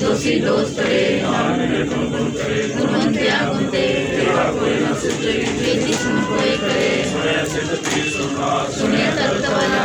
ਤੁਸੀਂ ਦੋਸਤ ਰੇ ਗੁਰਮੰਤਿਆ ਗੁੰਦੇ ਇਹ ਜਿਸ ਨੂੰ ਕੋਈ ਕਰੇ ਸੁਣਿਆ ਤਰਤ ਵਾਲਾ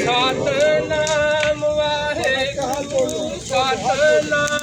ਸਤਨਾਮ ਵਾਹਿਗੁਰੂ ਸਤਨਾਮ